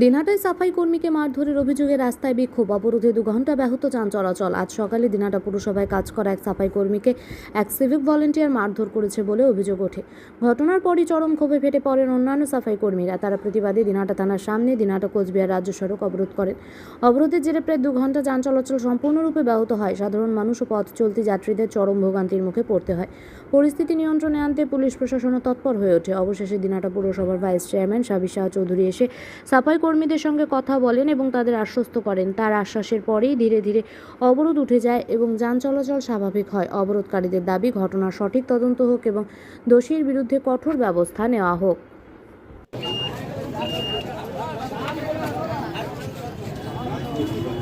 দিনহাটায় সাফাই কর্মীকে মারধরের অভিযোগে রাস্তায় বিক্ষোভ। অবরোধে দু ঘণ্টা ব্যাহত যান চলাচল। আজ সকালে দিনহাটা পুরসভায় কাজ করা এক সাফাই কর্মীকে এক সিভিক ভলেন্টিয়ার মারধর করেছে বলে অভিযোগ ওঠে। ঘটনার পরই চরম ক্ষোভে ফেটে পড়েন অন্যান্য সাফাই কর্মীরা। তারা প্রতিবাদে দিনহাটা থানার সামনে দিনহাটা কোচবিহার রাজ্য সড়ক অবরোধ করেন। অবরোধের জেরে প্রায় দু ঘণ্টা যান চলাচল সম্পূর্ণরূপে ব্যাহত হয়। সাধারণ মানুষ ও পথ চলতি যাত্রীদের চরম ভোগান্তির মুখে পড়তে হয়। পরিস্থিতি নিয়ন্ত্রণে আনতে পুলিশ প্রশাসনও তৎপর হয়ে ওঠে। অবশেষে দিনহাটা পুরসভার ভাইস চেয়ারম্যান সাবির চৌধুরী এসে সাফাই কর্মীদের সঙ্গে কথা বলেন এবং তাদের আশ্বস্ত করেন তার আশ্বাসের পরেই ধীরে ধীরে অবরোধ উঠে যায় এবং যান চলাচল স্বাভাবিক হয় অবরোধকারীদের দাবি, ঘটনার সঠিক তদন্ত হোক এবং দোষীর বিরুদ্ধে কঠোর ব্যবস্থা নেওয়া হোক Thank you.